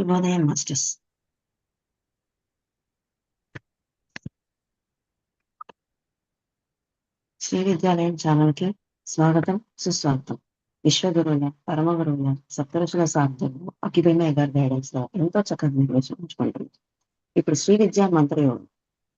శుభోదయం మాస్టర్స్ శ్రీ విద్యాలయం ఛానల్కి స్వాగతం సుస్వాగతం. విశ్వగురువుల పరమ గురువుల సప్తరుషుల సాధ్యంలో అఖిలమయ గారి గైడెన్స్లో ఎంతో చక్కగా నిర్వహించుకుంటుంది ఇప్పుడు శ్రీ విద్యా మంత్రయోగం.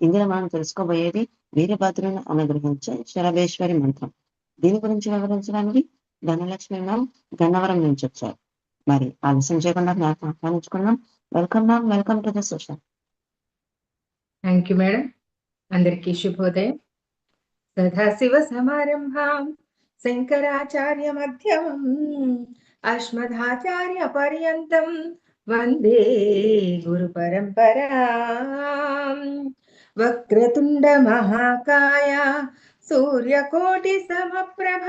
ఇందులో మనం తెలుసుకోబోయేది వీరభద్రుని అనుగ్రహించే శరభేశ్వరి మంత్రం. దీని గురించి వివరించడానికి ధనలక్ష్మి మ్యామ్ గన్నవరం నుంచి వచ్చారు. మరి ఆలస్యం చేయకుండా జ్ఞాపకం ఆహ్వానించుకున్నాం welcome ma'am welcome to the session thank you madam అందరికీ శుభోదయం. సదాశివ సమారంభాం శంకరాచార్య మధ్యమం అస్మదాచార్య పర్యంతం వందే గురు పరంపరా. వక్రతుండ మహాకాయ సూర్యకోటి సమప్రభ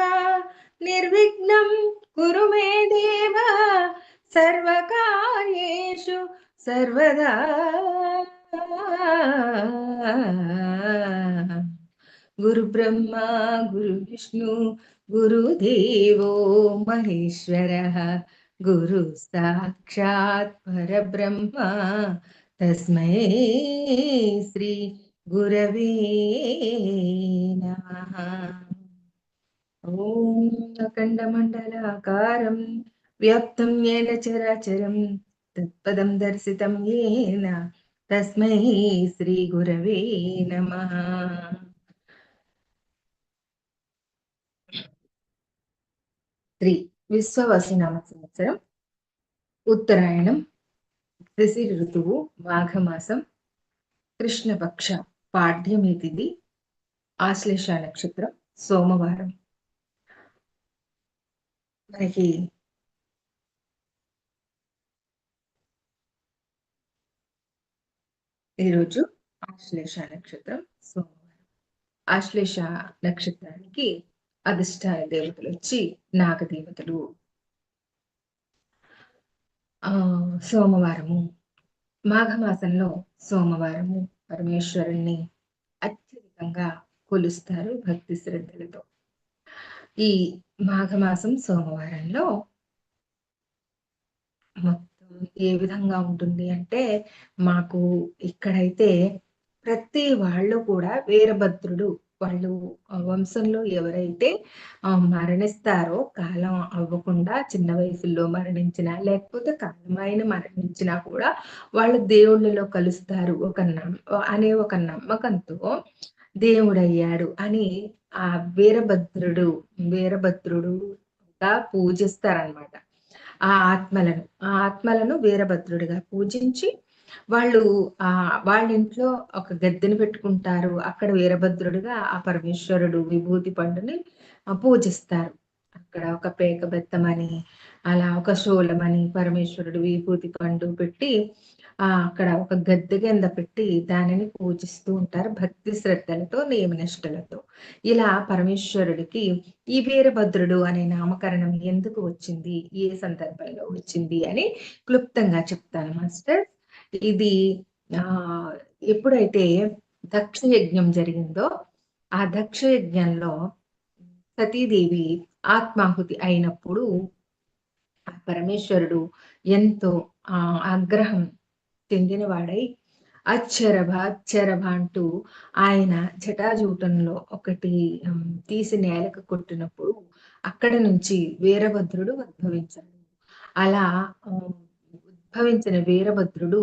నిర్విఘ్నం కురు మే దేవ సర్వకార్యేషు సర్వదా. గురు బ్రహ్మ గురు విష్ణు గురుదేవో మహేశ్వర. గురు సాక్షాత్ పరబ్రహ్మ తస్మై శ్రీ గురవే నమ. ఓం అఖండమండలాకారం వ్యాప్తం ఏన చరాచరం తత్పదం దర్శితం ఏన తస్మై శ్రీ గురవే నమ. శ్రీ విశ్వవసునామ సంవత్సరం ఉత్తరాయణం శిశిర ఋతువు మాఘమాసం కృష్ణపక్ష పాఠ్యమితిది ఆశ్లేష నక్షత్రం సోమవారం. మనకి ఈరోజు ఆశ్లేష నక్షత్రం. సోమవారం ఆశ్లేష నక్షత్రానికి అధిష్టాన దేవతలు వచ్చి నాగదేవతలు. ఆ సోమవారము మాఘమాసంలో సోమవారము పరమేశ్వరుణ్ణి అత్యధికంగా కొలుస్తారు భక్తి శ్రద్ధలతో. ఈ మాఘమాసం సోమవారంలో మొత్తం ఏ విధంగా ఉంటుంది అంటే మాకు ఇక్కడైతే ప్రతి వాళ్ళు కూడా వీరభద్రుడు వాళ్ళు వంశంలో ఎవరైతే మరణిస్తారో కాలం అవ్వకుండా చిన్న వయసులో మరణించినా లేకపోతే కాలమైన మరణించినా కూడా వాళ్ళు దేవుళ్ళలో కలుస్తారు ఒక నమ్మ అనే ఒక నమ్మకంతో దేవుడయ్యాడు అని ఆ వీరభద్రుడు వీరభద్రుడుగా పూజిస్తారనమాట ఆ ఆత్మలను ఆ ఆత్మలను వీరభద్రుడిగా పూజించి వాళ్ళు ఆ వాళ్ళ ఇంట్లో ఒక గద్దెని పెట్టుకుంటారు. అక్కడ వీరభద్రుడిగా ఆ పరమేశ్వరుడు విభూతి పండుని పూజిస్తారు. అక్కడ ఒక పేక బెత్తమని అలా ఒక శూలమని పరమేశ్వరుడు విభూతి పండు పెట్టి అక్కడ ఒక గద్దె కింద పెట్టి దానిని పూజిస్తూ ఉంటారు భక్తి శ్రద్ధలతో నియమనిష్టలతో. ఇలా పరమేశ్వరుడికి ఈ వీరభద్రుడు అనే నామకరణం ఎందుకు వచ్చింది? ఏ సందర్భంలో వచ్చింది అని క్లుప్తంగా చెప్తాను మాస్టర్. ఇది ఆ ఎప్పుడైతే దక్ష యజ్ఞం జరిగిందో ఆ దక్ష యజ్ఞంలో సతీదేవి ఆత్మాహుతి అయినప్పుడు పరమేశ్వరుడు ఎంతో ఆగ్రహం చెందినవాడై అచ్చరభ అచ్చరభ అంటూ ఆయన జటాజూటంలో ఒకటి తీసి నేలకు కొట్టినప్పుడు అక్కడ నుంచి వీరభద్రుడు ఉద్భవించాడు. అలా ఉద్భవించిన వీరభద్రుడు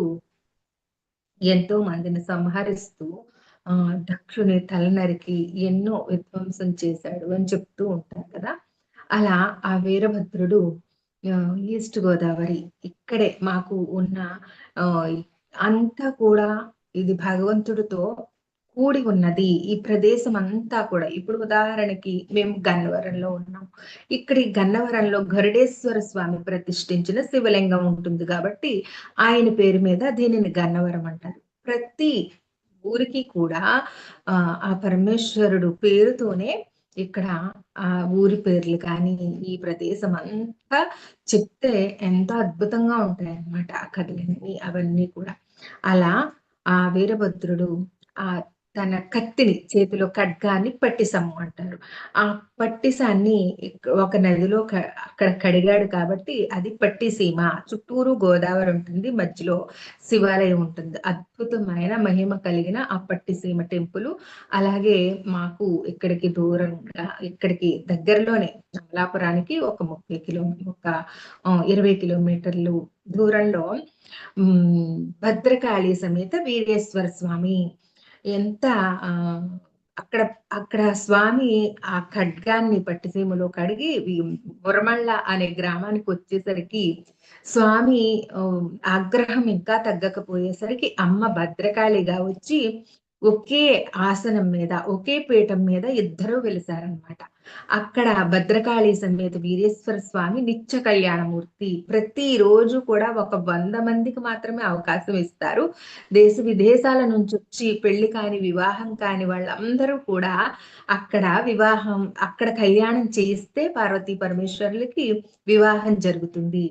ఎంతో మందిని సంహరిస్తూ ఆ దక్షుని తలనరికి ఎన్నో విధ్వంసం చేశాడు అని చెప్తూ ఉంటారు కదా. అలా ఆ వీరభద్రుడు ఈస్ట్ గోదావరి ఇక్కడే మాకు ఉన్న అంతా కూడా ఇది భగవంతుడితో కూడి ఉన్నది. ఈ ప్రదేశం అంతా కూడా ఇప్పుడు ఉదాహరణకి మేము గన్నవరంలో ఉన్నాం. ఇక్కడ ఈ గన్నవరంలో గరుడేశ్వర స్వామి ప్రతిష్ఠించిన శివలింగం ఉంటుంది కాబట్టి ఆయన పేరు మీద దీనిని గన్నవరం అంటారు. ప్రతి ఊరికి కూడా ఆ పరమేశ్వరుడు పేరుతోనే ఇక్కడ ఆ ఊరి పేర్లు కానీ ఈ ప్రదేశం అంతా చెప్తే ఎంతో అద్భుతంగా ఉంటాయి అన్నమాట ఆ కథలన్నీ అవన్నీ కూడా. అలా ఆ వీరభద్రుడు ఆ తన కత్తిని చేతిలో ఖడ్గాన్ని పట్టిసము అంటారు. ఆ పట్టిసాన్ని ఒక నదిలో క అక్కడ కడిగాడు కాబట్టి అది పట్టిసీమ. చుట్టూరు గోదావరి ఉంటుంది. మధ్యలో శివాలయం ఉంటుంది. అద్భుతమైన మహిమ కలిగిన ఆ పట్టిసీమ టెంపులు. అలాగే మాకు ఇక్కడికి దూరంగా ఇక్కడికి దగ్గరలోనే అమలాపురానికి ఒక 30 కిలో ఒక ఇరవై కిలోమీటర్లు దూరంలో భద్రకాళి సమేత వీరేశ్వర స్వామి ఎంత అక్కడ అక్కడ స్వామి ఆ ఖడ్గాన్ని పట్టిసీమలో కడిగి మురమళ్ళ అనే గ్రామానికొచ్చేసరికి స్వామి ఆగ్రహం ఇంకా తగ్గకపోయేసరికి అమ్మ భద్రకాళిగా వచ్చి ఒకే ఆసనం మీద, ఒకే పీఠం మీద ఇద్దరు వెలిసారనమాట. అక్కడ భద్రకాళి సమేత వీరేశ్వర స్వామి నిత్య కళ్యాణమూర్తి. ప్రతిరోజు కూడా ఒక వంద మందికి మాత్రమే అవకాశం ఇస్తారు. దేశ విదేశాల నుంచి వచ్చి పెళ్ళి కాని, వివాహం కాని వాళ్ళందరూ కూడా అక్కడ వివాహం అక్కడ కళ్యాణం చేయిస్తే పార్వతీ పరమేశ్వరులకి వివాహం జరుగుతుంది.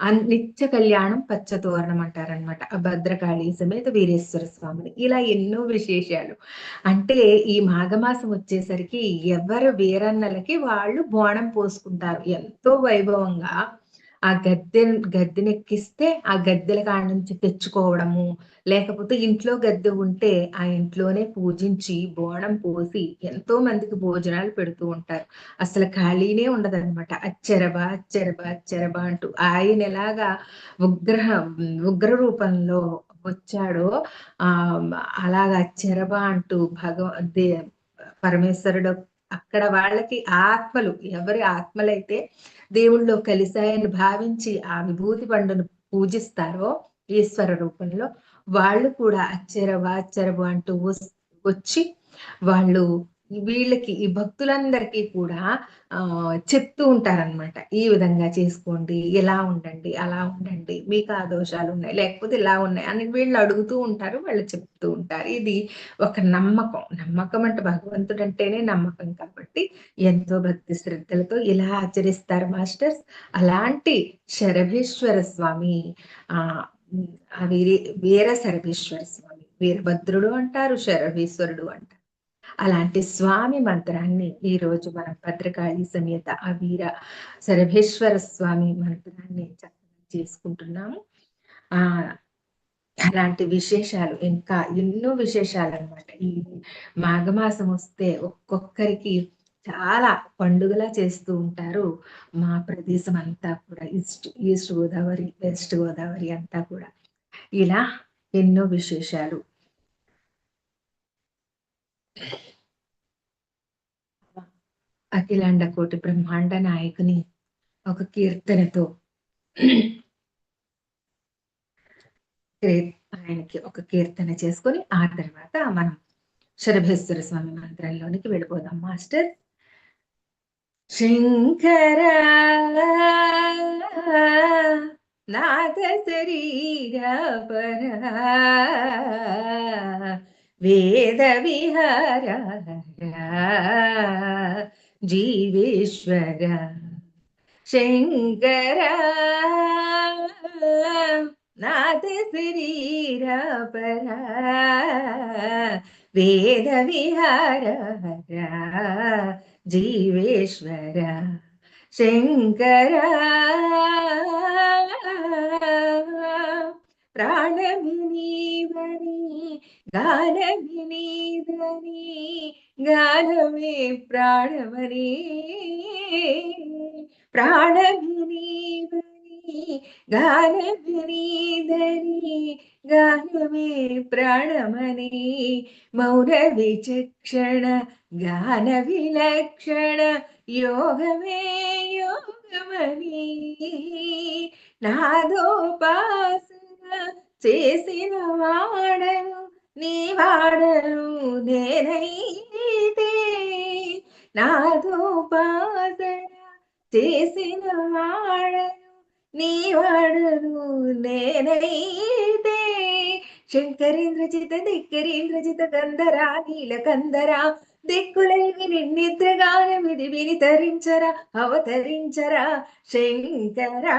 అన్ నిత్య కళ్యాణం పచ్చతోరణం అంటారనమాట. భద్రకాళి సమేత వీరేశ్వర స్వామిని. ఇలా ఎన్నో విశేషాలు. అంటే ఈ మాఘమాసం వచ్చేసరికి ఎవరు వీరన్నలకి వాళ్ళు బోనం పోసుకుంటారు. ఎంతో వైభవంగా ఆ గద్దె గద్దెనెక్కిస్తే ఆ గద్దెల కాడ నుంచి తెచ్చుకోవడము, లేకపోతే ఇంట్లో గద్దె ఉంటే ఆ ఇంట్లోనే పూజించి బోనం పోసి ఎంతో మందికి భోజనాలు పెడుతూ ఉంటారు. అసలు ఖాళీనే ఉండదనమాట. అచ్చరబ అచ్చరబ అచ్చరబ అంటూ ఆయన ఎలాగా ఉగ్రహ ఉగ్ర రూపంలో వచ్చాడో ఆ అలాగా అచ్చరబ అంటూ భగవ దే పరమేశ్వరుడు అక్కడ వాళ్ళకి ఆత్మలు ఎవరి ఆత్మలైతే దేవుళ్ళో కలిశాయని భావించి ఆ విభూతి పండును పూజిస్తారో ఈశ్వర రూపంలో వాళ్ళు కూడా అచ్చెరబ, అచ్చెరబ అంటూ వచ్చి వాళ్ళు వీళ్ళకి ఈ భక్తులందరికీ కూడా ఆ చెప్తూ ఉంటారనమాట. ఈ విధంగా చేసుకోండి, ఇలా ఉండండి, అలా ఉండండి, మీకు ఆ దోషాలు ఉన్నాయి లేకపోతే ఇలా ఉన్నాయి అని వీళ్ళు అడుగుతూ ఉంటారు. వాళ్ళు చెప్తూ ఉంటారు. ఇది ఒక నమ్మకం. నమ్మకం అంటే భగవంతుడు అంటేనే నమ్మకం కాబట్టి ఎంతో భక్తి శ్రద్ధలతో ఇలా ఆచరిస్తారు మాస్టర్స్. అలాంటి శరభేశ్వర స్వామి ఆ వీరే వీర శరభేశ్వర స్వామి. వీరభద్రుడు అంటారు, శరభేశ్వరుడు అంటారు. అలాంటి స్వామి మంత్రాన్ని ఈరోజు మనం భద్రకాళి సమేత ఆ వీర శరభేశ్వర స్వామి మంత్రాన్ని చక్కగా చేసుకుంటున్నాము. ఆ అలాంటి విశేషాలు ఇంకా ఎన్నో విశేషాలు అనమాట ఈ మాఘమాసం వస్తే ఒక్కొక్కరికి చాలా పండుగలా చేస్తూ ఉంటారు. మా ప్రదేశం అంతా కూడా east east Godavari, west Godavari అంతా కూడా. ఇలా ఎన్నో విశేషాలు. అఖిలాండ కోటి బ్రహ్మాండ నాయకుని ఒక కీర్తనతో ఆయనకి ఒక కీర్తన చేసుకొని, ఆ తర్వాత మనం శరభేశ్వర స్వామి మంత్రంలోనికి వెళ్ళిపోదాం మాస్టర్. శంకర నాథ శరీర పర వేద విహార ജീവേശ്വര ശങ്കര നാഥശരീരപര വേദവിഹാര ജീവേശ്വര ശങ്കര പ്രാണവിനീവ జీవేశ్వర శంకర ప్రాణవినీవని గానవినీదని గానమే ప్రాణమని ప్రాణవినీవని గానవినీదని గానమే ప్రాణమని మౌన విచక్షణ గాన విలక్షణ యోగమే యోగమని నాదోపాసన చేసిన వాడను నీ వాడను నేనైతే నాతో నాదోపాసన చేసిన వాడను నీ వాడను నేనైతే. శంకరేంద్రజిత దిక్కరేంద్రజిత కందరా నీల కందరా దిక్కులేవి నిన్నిద్రగానమిది వినితరించరా అవతరించరా శంకరా.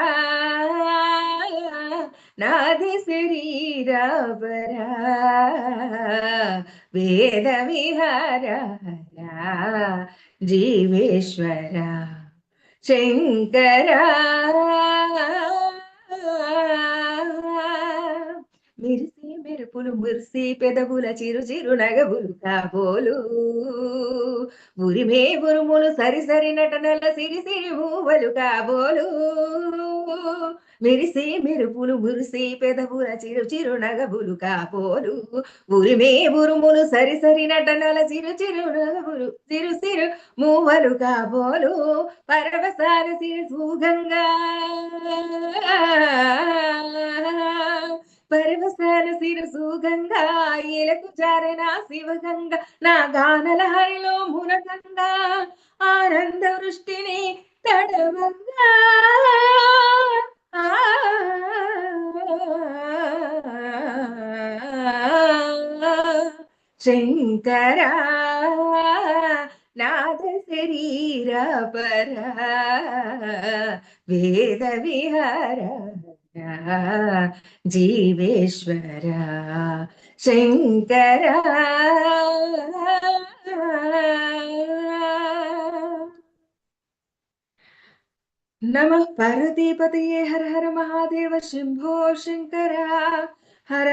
నాది శరీరవరా వేద విహారా జీవేశ్వర శంకరా. మీరు చెప్పులు మురిసి పెదవుల చిరు చిరు నగవులు కాబోలు. ఉరిమే ఉరుములు సరి సరి నటనల సిరి సిరి మూవలు కాబోలు. మెరిసి మెరుపులు మురిసి పెదవుల చిరు చిరు నగవులు కాబోలు. ఉరిమే ఉరుములు సరి సరి నటనల చిరు చిరు నగవులు చిరు సిరు మూవలు కాబోలు. పరవసాల సిరి సుగంగా. పరవసాల శిరసు గంగా ఇలకు జారిన శివగంగా నా గానల హరిలో మునగంగా ఆనంద వృష్టిని తడవంగా. శంకర నాద శరీర పర వేద విహార. जीवेश्वर शंकर। नम पार्वतीपतये हर हर महादेव शंभो शंकर हर।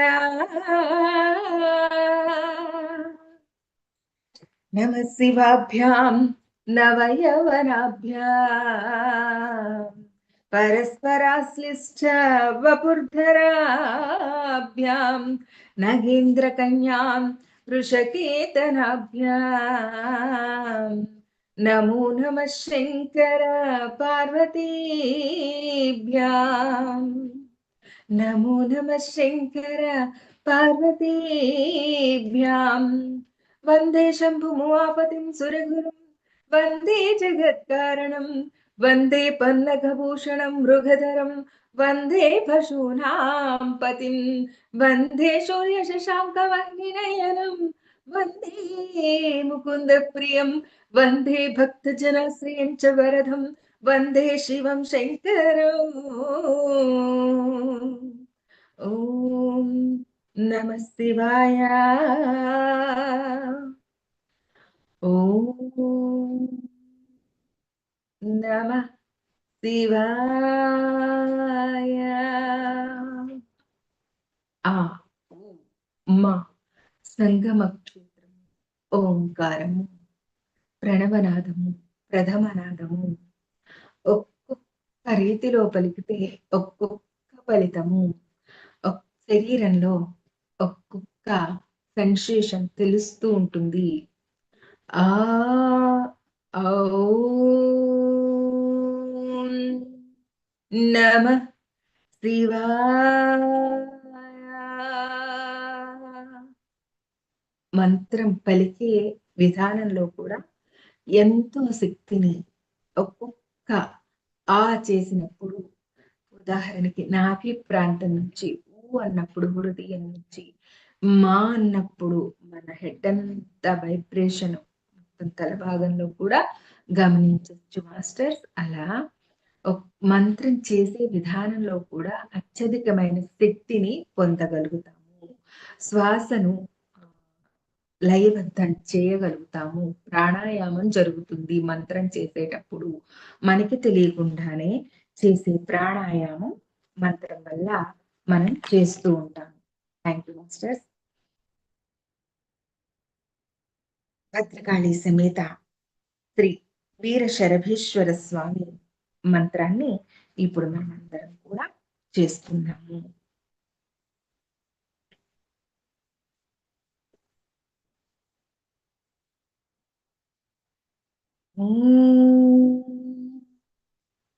नम शिवाभ्या नवयवनाभ्याम् परस्पराश्लिश्च वपुर्धराभ्यां नगेन्द्रकन्यां ऋषकेतनाभ्या। नमो नमः शङ्कर पार्वतीभ्यां। नमो नमः शङ्कर पार्वतीभ्यां। वन्दे शम्भुमुवापतिं सुरगुरुं वन्दे जगत्कारणं വന്ദേ പന്നകഭൂഷണം മൃഗധരം വന്ദേ പശൂനാം പതിം വന്ദേ ശൗര്യശശാങ്കവഹ്നിനയനം വന്ദേ മുകുന്ദപ്രിയം വന്ദേ ഭക്തജനശ്രിയം ച വരദം വന്ദേ ശിവം ശങ്കരം. ഓം നമ ഓം నమ శివాయ. ఆ మా సంగమ క్షేత్రము ఓంకారము ప్రణవనాదము ప్రథమనాదము ఒక్కొక్క రీతిలో పలికితే ఒక్కొక్క ఫలితము శరీరంలో ఒక్కొక్క సెన్సేషన్ తెలుస్తూ ఉంటుంది. ఆ ఓ నమ శివాయ మంత్రం పలికే విధానంలో కూడా ఎంతో శక్తిని ఒక్కొక్క ఆ చేసినప్పుడు ఉదాహరణకి నాభి ప్రాంతం నుంచి ఊ అన్నప్పుడు హృదయం నుంచి మా అన్నప్పుడు మన హెడ్ అంతా వైబ్రేషన్ మొత్తం తల భాగంలో కూడా గమనించవచ్చు మాస్టర్స్. అలా మంత్రం చేసే విధానంలో కూడా అత్యధికమైన శక్తిని పొందగలుగుతాము. శ్వాసను లయబద్ధం చేయగలుగుతాము. ప్రాణాయామం జరుగుతుంది మంత్రం చేసేటప్పుడు. మనకి తెలియకుండానే చేసే ప్రాణాయామం మంత్రం వల్ల మనం చేస్తూ ఉంటాము థ్యాంక్ యూ మాస్టర్స్ భద్రకాళి సమేత శ్రీ వీర శరభేశ్వర స్వామి మంత్రాన్ని ఇప్పుడు మనమందరం కూడా చేస్తున్నాము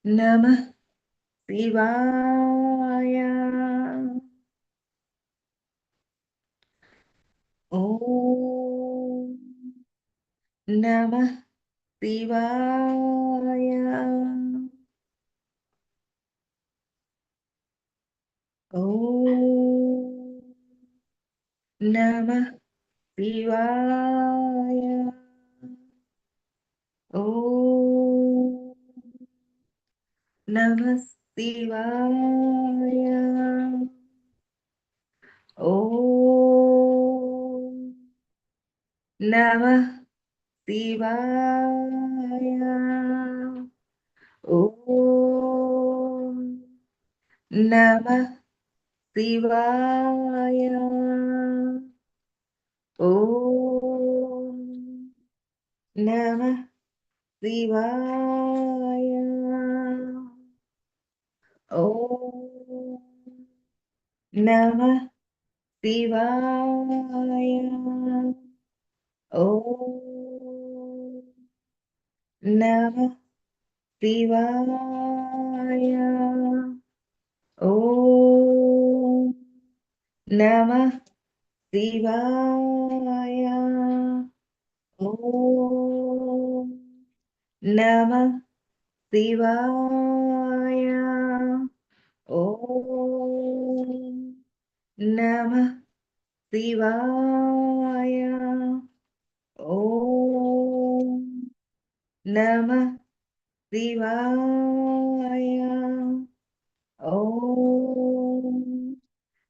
నమ శివాయ. ఓ నమ శివాయ. Oh, Namah Shivaya. Oh, Namah Shivaya. Oh, Namah Shivaya. Oh, Namah Shivaya. Om Namah Shivaya. Om Namah Shivaya. Om Namah Shivaya. oh. Namah Sivaya Om Namah Sivaya Om Namah Sivaya Om Namah Sivaya Om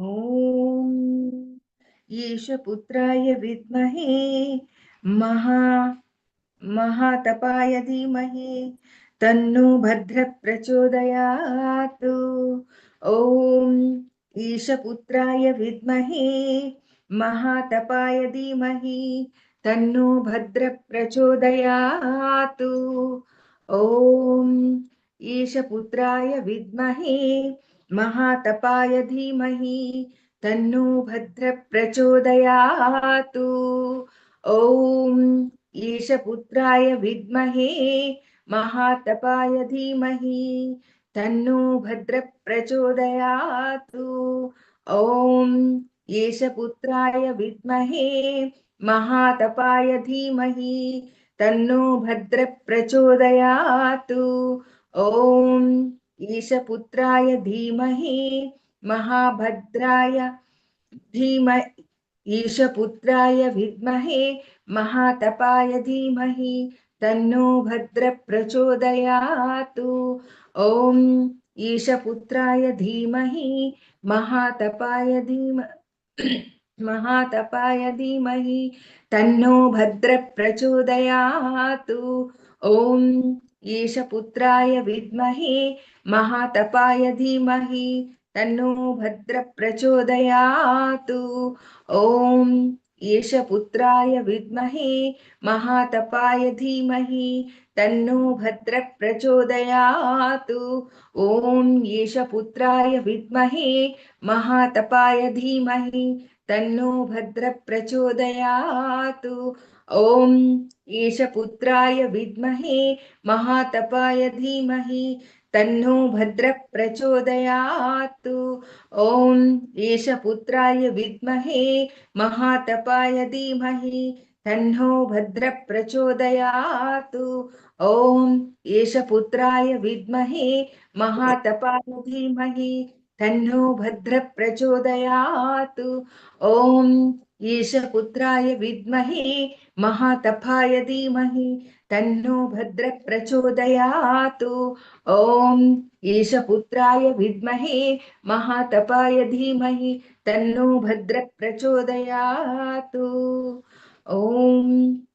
ॐ। ईश पुत्राय विद्महे, महा, महातपाय धीमहि, तन्नो भद्रप्रचोदयात्। विमे ईशपुत्राय विद्महे, महातपाय भद्र तन्नो तो ॐ। ईशपुत्राय विद्महे महातपाय धीमहि तन्नो भद्र प्रचोदयात् ॐ ईशपुत्राय विद्महे महातपाय धीमहि तन्नो भद्र प्रचोदयात् ॐ ईशपुत्राय विद्महे महातपाय धीमहि तन्नो भद्र प्रचोदयात् ॐ ईशपुत्राय धीमहि, महाभद्राय धीम, ईशपुत्राय विद्महे, महातपाय धीमहि, तन्नो भद्र प्रचोदयात् ॐ ईशपुत्राय धीमहि, महातपाय धीम, महातपाय धीमहि, तन्नो भद्र प्रचोदयात् एष पुत्राय विद्महे, महातपाय धीमहि, तन्नो भद्रप्रचोदयातु। ॐ एष पुत्राय विद्महे, महातपाय धीमहि, तन्नो भद्रप्रचोदयातु। ॐ एष पुत्राय विद्महे, महातपाय धीमहि, तन्नो भद्रप्रचोदयातु। ॐ एष पुत्राय विद्महे, महातपाय धीमहि, तन्नो भद्रप्रचोदयात्। ॐ एष पुत्राय विद्महे, महातपाय धीमहि, तन्नो भद्रप्रचोदयात्। ॐ एष पुत्राय विद्महे, महातपाय धीमहि, तन्नो भद्रप्रचोदयात्। ॐ एष पुत्राय विद्महे महातपाय धीमहि तन्नो भद्र भद्रप्रचोदयातु। ॐ ईशपुत्राय विद्महे महातपाय धीमहि तन्नो भद्र भद्रप्रचोदयातु। ॐ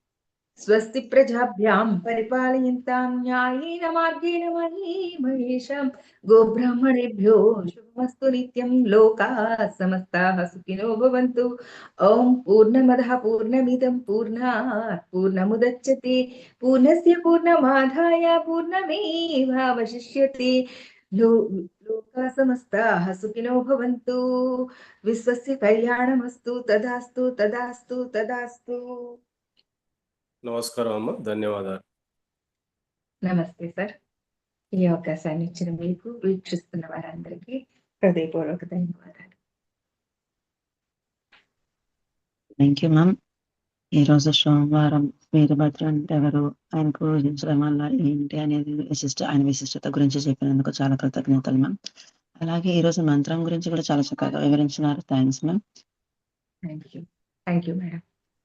स्वस्ति प्रजाभ्यां परिपालयन्तां न्यायेन मार्गेण मही महेशं गोब्राह्मणेभ्यो शुभमस्तु नित्यं लोकाः समस्ताः सुखिनो भवन्तु। ॐ पूर्णमदः, पूर्णमिदं, पूर्णात् पूर्णमुदच्यते पूर्णस्य पूर्णमाधाय, पूर्णमेवावशिष्यते। लो, लोकाः समस्ताः सुखिनो भवन्तु। विश्वस्य कल्याणमस्तु, तदास्तु तदास्तु तदास्तु। నమస్కారం అమ్మ ధన్యవాదాలు. నమస్తే సార్. ఈ అవకాశాన్ని ఇచ్చిన మీకు వీక్షిస్తున్న వారందరికీ హృదయపూర్వక ధన్యవాదాలు. థ్యాంక్ యూ మ్యామ్ ఈ రోజు సోమవారం వీరభద్ర అంటే ఎవరు ఆయన పూజించడం వల్ల ఏంటి అనేది విశిష్ట ఆయన విశిష్టత గురించి చెప్పినందుకు చాలా కృతజ్ఞతలు మ్యామ్ అలాగే ఈ రోజు మంత్రం గురించి కూడా చాలా చక్కగా వివరించినారు. Thanks ma'am thank you thank you madam